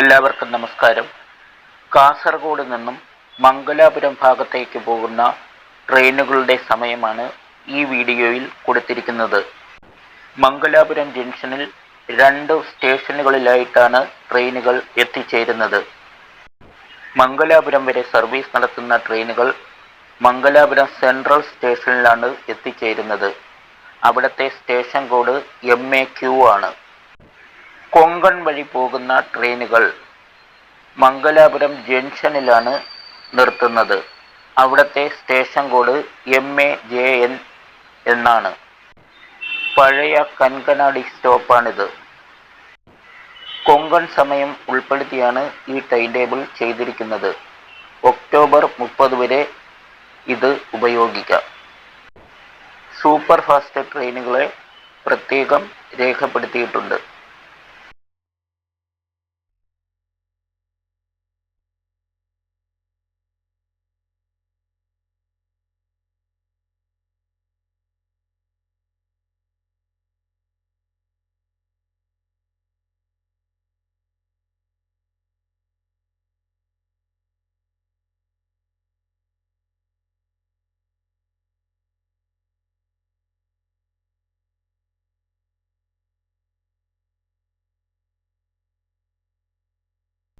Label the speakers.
Speaker 1: എല്ലാവർക്കും നമസ്കാരം. കാസർഗോഡ് നിന്നും മംഗലാപുരം ഭാഗത്തേക്ക് പോകുന്ന ട്രെയിനുകളുടെ സമയമാണ് ഈ വീഡിയോയിൽ കൊടുത്തിരിക്കുന്നത്. മംഗലാപുരം ജംഗ്ഷനിൽ രണ്ട് സ്റ്റേഷനുകളിലായിട്ടാണ് ട്രെയിനുകൾ എത്തിച്ചേരുന്നത്. മംഗലാപുരം വരെ സർവീസ് നടത്തുന്ന ട്രെയിനുകൾ മംഗലാപുരം സെൻട്രൽ സ്റ്റേഷനിലാണ് എത്തിച്ചേരുന്നത്. അവിടുത്തെ station code M A Q ആണ്. കൊങ്കൺ വഴി പോകുന്ന ട്രെയിനുകൾ മംഗലാപുരം ജംഗ്ഷനിലാണ് നിർത്തുന്നത്. അവിടുത്തെ station code M A J N എന്നാണ്. പഴയ കൻകനാടി സ്റ്റോപ്പാണിത്. കൊങ്കൺ സമയം ഉൾപ്പെടുത്തിയാണ് ഈ ടൈം ടേബിൾ ചെയ്തിരിക്കുന്നത്. ഒക്ടോബർ മുപ്പത് വരെ ഇത് ഉപയോഗിക്കാം. സൂപ്പർ ഫാസ്റ്റ് ട്രെയിനുകളെ പ്രത്യേകം രേഖപ്പെടുത്തിയിട്ടുണ്ട്.